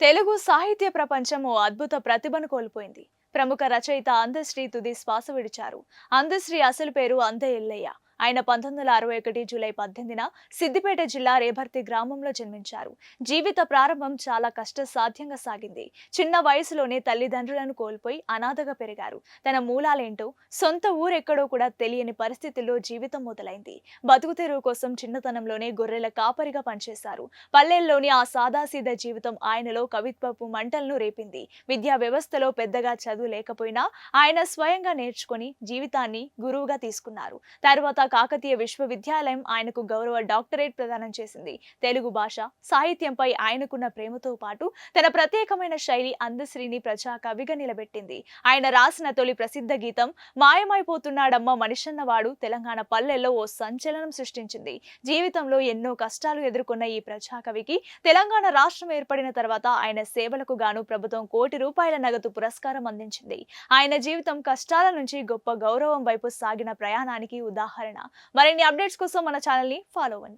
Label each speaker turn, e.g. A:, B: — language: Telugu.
A: తెలుగు సాహిత్య ప్రపంచం ఓ అద్భుత ప్రతిభను కోల్పోయింది. ప్రముఖ రచయిత అందశ్రీ తుది శ్వాస విడిచారు. అందశ్రీ అసలు పేరు అంద ఎల్లయ్య. ఆయన పంతొమ్మిది వందల అరవై ఒకటి జూలై పద్దెనిమిదిన సిద్దిపేట జిల్లా రేభర్తి గ్రామంలో జన్మించారు. జీవిత ప్రారంభం చాలా కష్ట సాధ్యంగా సాగింది. చిన్న వయసులోనే తల్లిదండ్రులను కోల్పోయి అనాథగా పెరిగారు. తన మూలాలేంటో సొంత ఊరెక్కడో కూడా తెలియని పరిస్థితుల్లో జీవితం మొదలైంది. బతుకు తెరువు కోసం చిన్నతనంలోనే గొర్రెల కాపరిగా పనిచేశారు. పల్లెల్లోని ఆ సాదాసీదా జీవితం ఆయనలో కవిత్వపు మంటలను రేపింది. విద్యా వ్యవస్థలో పెద్దగా చదువు లేకపోయినా ఆయన స్వయంగా నేర్చుకుని జీవితాన్ని గురువుగా తీసుకున్నారు. తర్వాత కాకతీయ విశ్వవిద్యాలయం ఆయనకు గౌరవ డాక్టరేట్ ప్రదానం చేసింది. తెలుగు భాష సాహిత్యంపై ఆయనకున్న ప్రేమతో పాటు తన ప్రత్యేకమైన శైలి అందశ్రీని ప్రజా కవిగా నిలబెట్టింది. ఆయన రాసిన తొలి ప్రసిద్ధ గీతం మాయమైపోతున్నాడమ్మ మనిషన్నవాడు తెలంగాణ పల్లెల్లో ఓ సంచలనం సృష్టించింది. జీవితంలో ఎన్నో కష్టాలు ఎదుర్కొన్న ఈ ప్రజాకవికి తెలంగాణ రాష్ట్రం ఏర్పడిన తర్వాత ఆయన సేవలకు గాను ప్రభుత్వం కోటి రూపాయల నగదు పురస్కారం అందించింది. ఆయన జీవితం కష్టాల నుంచి గొప్ప గౌరవం వైపు సాగిన ప్రయాణానికి ఉదాహరణ. మరిన్ని అప్డేట్స్ కోసం మన ఛానల్ని ఫాలో అవ్వండి.